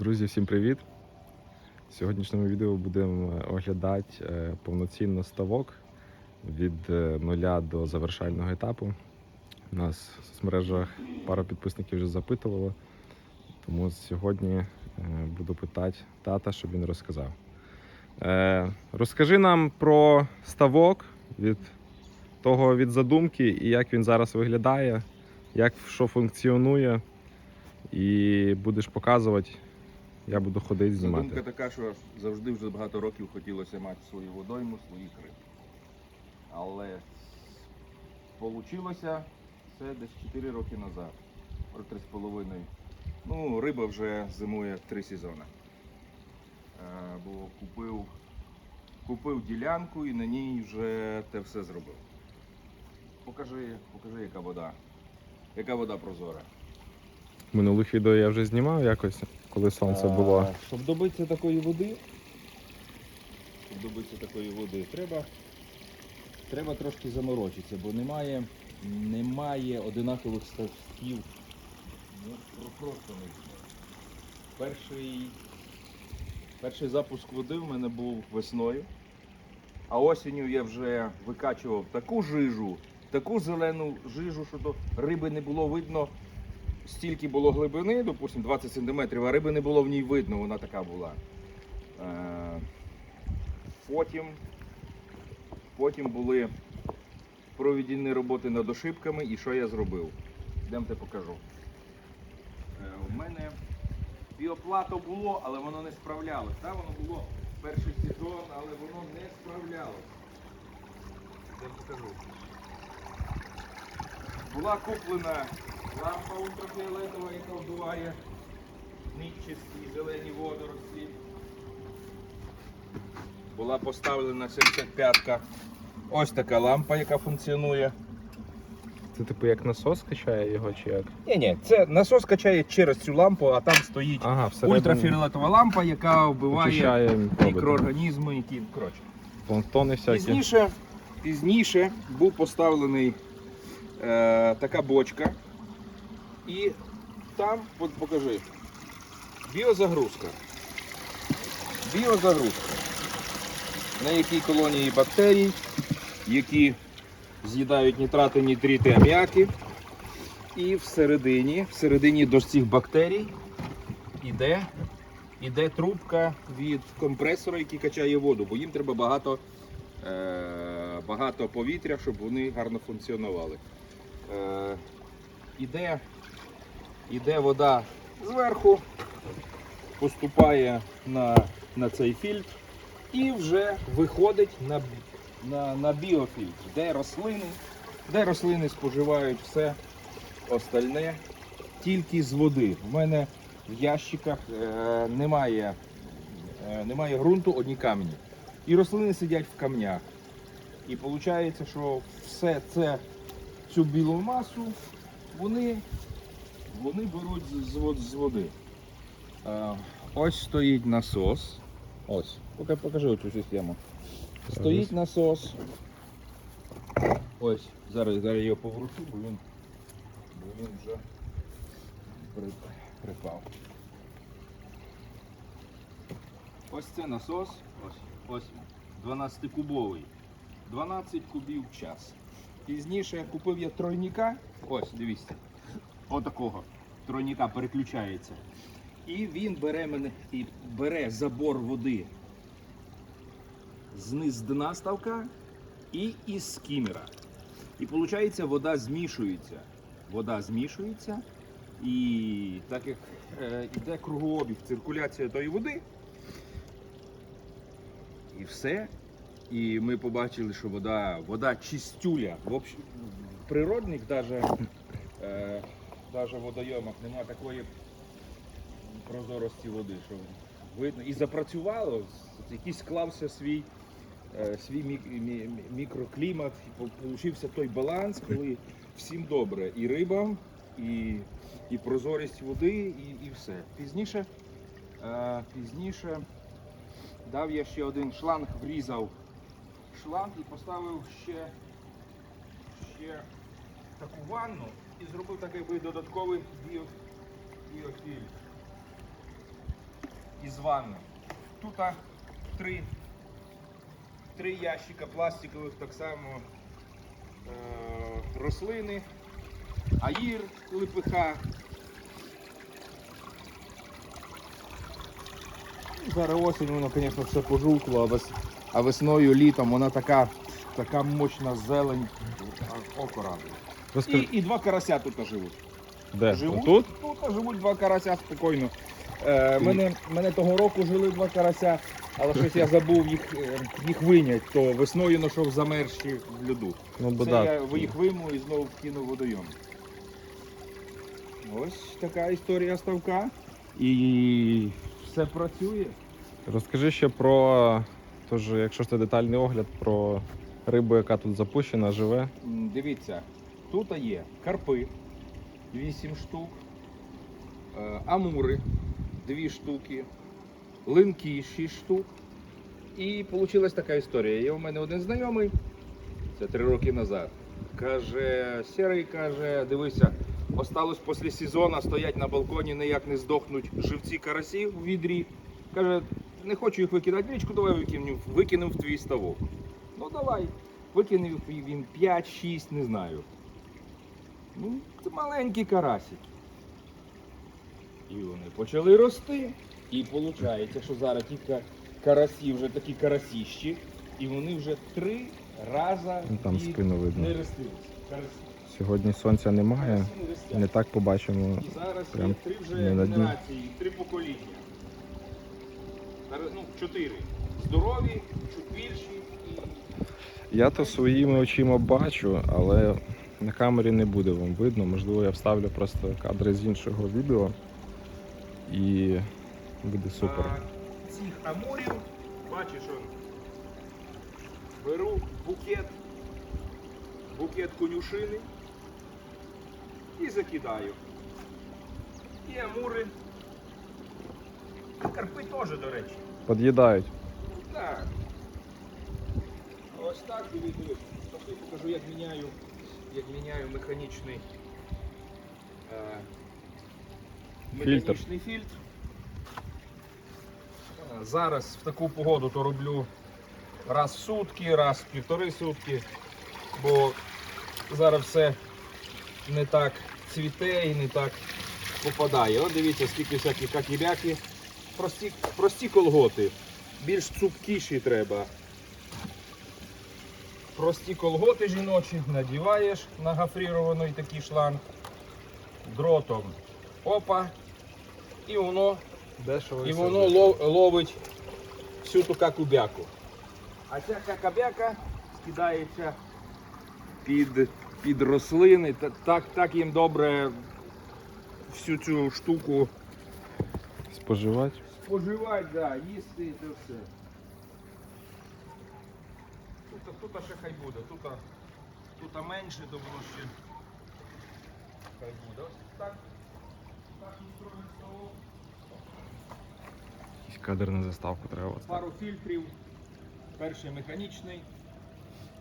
Друзі, всім привіт! В сьогоднішньому відео будемо оглядати е, повноцінно ставок від е, нуля до завершального етапу. У нас в соцмережах пара підписників вже запитувало, тому сьогодні е, буду питати тата, щоб він розказав. Розкажи нам про ставок від того від задумки і як він зараз виглядає, як що функціонує, і будеш показувати. Я буду ходити знімати. Задумка така, що завжди вже багато років хотілося мати свою водойму, своїх риб. Але вийшло це десь 4 роки назад, про 3,5. Ну, риба вже зимує 3 сезони. Е, Бо купив, купив ділянку і на ній вже те все зробив. Покажи, покажи, яка вода. Яка вода прозора. Минулих відео я вже знімав якось, коли сонце було. А, Щоб добитися такої води, щоб добитися такої води, треба, треба трошки заморочитися, бо немає, немає одинакових ставків. Ну, просто не. Перший, перший запуск води в мене був весною, а осінню я вже викачував таку жижу, таку зелену жижу, що до риби не було видно стільки було глибини, допустимо, 20 см, а риби не було в ній видно, вона така була. Е, Потім, потім були проведені роботи над ошибками, і що я зробив? Йдемте покажу. Е, У мене біоплато було, але воно не справлялось. Так, воно було перший сезон, але воно не справлялось. Я покажу. Була куплена лампа ультрафіолетова, яка вбиває нічисті зелені водорості. Була поставлена 75-ка. Ось така лампа, яка функціонує. Це типу як насос качає його чи як? Ні, ні, це насос качає через цю лампу, а там стоїть Ага, всередині ультрафіолетова лампа, яка вбиває очищає мікроорганізми, які коротше. планктони всякі. Пізніше, пізніше був поставлений е, така бочка. І там, от покажи, біозагрузка. Біозагрузка. На якій колонії бактерій, які з'їдають нітрати, нітрити, аміаки. І всередині, всередині до цих бактерій іде, іде трубка від компресора, який качає воду, бо їм треба багато, е, багато повітря, щоб вони гарно функціонували. Е, іде, іде вода зверху, поступає на, на цей фільтр і вже виходить на, на, на біофільтр, де рослини, де рослини споживають все остальне тільки з води. В мене в ящиках е, немає, е, немає ґрунту, одні камені. І рослини сидять в камнях. І виходить, що все це, цю білу масу вони, вони беруть з, води. Е, ось стоїть насос. Ось, поки покажи цю систему. Стоїть насос. Ось, зараз, зараз я його повручу, бо він, бо він вже припав. Ось це насос, ось, ось 12-кубовий. 12 кубів в час. Пізніше купив я тройника, ось, дивіться, отакого тройника переключається. І він бере мене і бере забор води зниз дна ставка і із скімера. І виходить, вода змішується. Вода змішується, і так як е, йде кругообіг, циркуляція тої води, і все. І ми побачили, що вода, вода чистюля. В общ... в природних даже, е, даже водойомах немає такої прозорості води, що видно. І запрацювало, якийсь склався свій, е, свій мік... мі- мі- мікроклімат, получився той баланс, коли всім добре. І рибам, і, і прозорість води, і, і все. Пізніше, е, пізніше дав я ще один шланг, врізав шланг і поставив ще, ще таку ванну і зробив такий би додатковий біо, біофільтр. із ванни. Тут три, три ящика пластикових, так само е, рослини, аїр, липиха. Зараз осінь, воно, звісно, все вес... а весною, літом вона така, така мощна зелень, око радує. І, Розкажи, і два карася тут живуть. де? Живуть Отут? Тут живуть два карася спокійно. Е, мене, мене того року жили два карася, але щось я забув їх, е, їх виняти, то весною знайшов замерзші в льоду. Ну, бо Це да. я їх вийму і знову вкинув в водойом. Ось така історія ставка. І все працює. Розкажи ще про, тож, якщо це детальний огляд, про рибу, яка тут запущена, живе. Дивіться, тут є карпи 8 штук, е, амури 2 штуки, линки 6 штук. І вийшла така історія. Є у мене один знайомий, це 3 роки назад. Каже, Серий каже, дивися, осталось після сезону, стоять на балконі, ніяк не здохнуть живці карасі в відрі. Каже, не хочу їх викидати в річку, давай викинемо, викинемо в твій ставок. Ну давай. Викинув він 5-6, не знаю. Ну, це маленькі карасики. І вони почали рости. І виходить, що зараз ті ка- карасі вже такі карасіщі, і вони вже три рази Ну, Там спину видно. не ростилися. Сьогодні сонця немає, не не так побачимо. І зараз Прям є три вже генерації, три покоління. Ну, чотири. Здорові, чуть більші і Я то своїми очима бачу, але на камері не буде вам видно. Можливо, я вставлю просто кадри з іншого відео і буде супер. А, цих амурів, бачиш, он, беру букет, букет конюшини і закидаю. І амури. І карпи теж, до речі. Під'їдають. Так. Ось так дивись. Пошли покажу, як міняю, як міняю механічний, е, Фільтр. механічний фільтр. Е, Зараз в таку погоду то роблю раз в сутки, раз в півтори сутки, бо зараз все не так цвіте і не так попадає. От дивіться, скільки всякі какібяки. Прості, прості колготи. Більш цупкіші треба. Прості колготи жіночі надіваєш на гофрірований такий шланг дротом. Опа. І воно, Дешево і воно лов- ловить всю ту какубяку. А ця какабяка скидається під, під рослини. Та- Так, так їм добре всю цю штуку споживати. споживати, да, їсти і це все. Тут, тут ще хай буде, тут, тут менше, то воно ще хай буде. Ось так. Так устроєний столом. Якийсь кадр на заставку треба. Пару фільтрів. Перший механічний,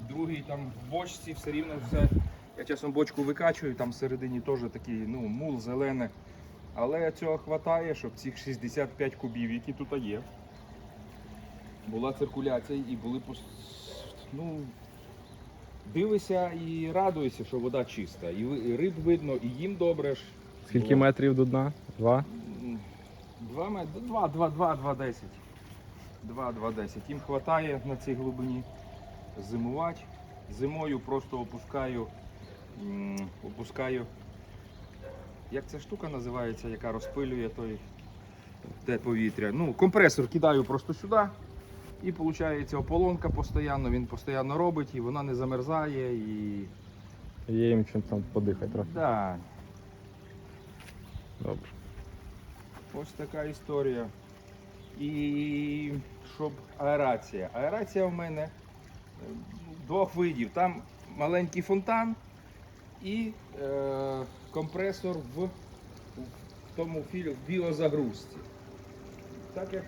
другий там в бочці, все рівно все. Я часом бочку викачую, там всередині теж такий ну, мул зелене. Але цього вистачає, щоб цих 65 кубів, які тут є, була циркуляція і були ну, дивишся і радуєшся, що вода чиста. І ви- і риб видно, і їм добре ж. Скільки Бо- метрів до дна? Два? М, Два метри, два, два, два, два, десять. Два, два, десять. Їм вистачає на цій глибині зимувати. Зимою просто опускаю, м, опускаю. Як ця штука називається, яка розпилює той те повітря. Ну, компресор кидаю просто сюди. І виходить ополонка постійно, він постійно робить і вона не замерзає. І... Є їм чим там подихати трохи. Да, Добре. Ось така історія. І щоб аерація. Аерація в мене е, двох видів. Там маленький фонтан і е, компресор в, в тому філі, в біозагрузці. Так як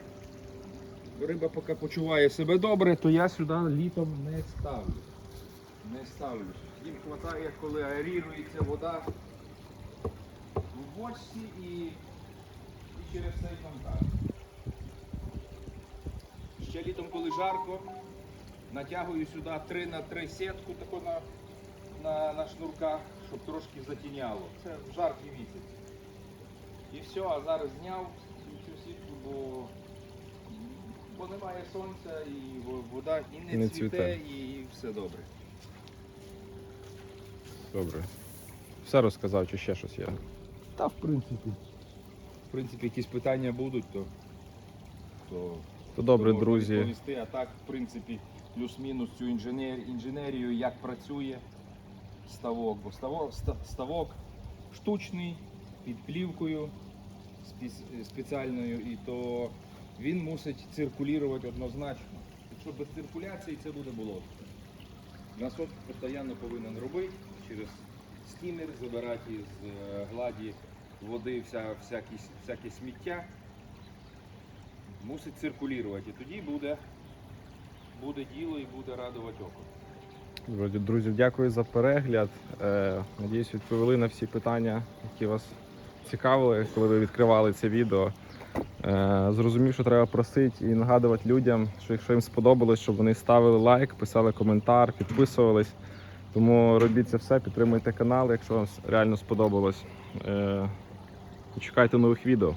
риба поки почуває себе добре, то я сюди літом не ставлю. Не ставлю. Їм вистачає, коли аерірується вода в бочці і і через цей фонтан. Ще літом, коли жарко, натягую сюди 3 на 3 сітку таку на, на, на шнурках, щоб трошки затіняло. Це в жаркий місяць. І все, а зараз зняв цю, сітку, бо, бо немає сонця і вода і не, Не цвіте, цвіте. і все добре. Добре. Все розказав, чи ще щось є. Та в принципі. В принципі, якісь питання будуть, то, то То добре, можна друзі. відповісти. А так, в принципі, плюс-мінус цю інженер, інженерію, як працює ставок. Бо ставок, ставок штучний, під плівкою спец- спеціальною, і то він мусить циркулювати однозначно. Якщо без циркуляції це буде болото. Насос постійно повинен робити через стімер, забирати з е, гладі води вся, всякі, всяке сміття. Мусить циркулювати. І тоді буде, буде діло і буде радувати око. Друзі, друзі, дякую за перегляд. Е, надіюсь, відповіли на всі питання, які вас цікавили, коли ви відкривали це відео. Е, зрозумів, що треба просити і нагадувати людям, що якщо їм сподобалось, щоб вони ставили лайк, писали коментар, підписувались. Тому робіть це все, підтримуйте канал, якщо вам реально сподобалось. Е, чекайте нових відео.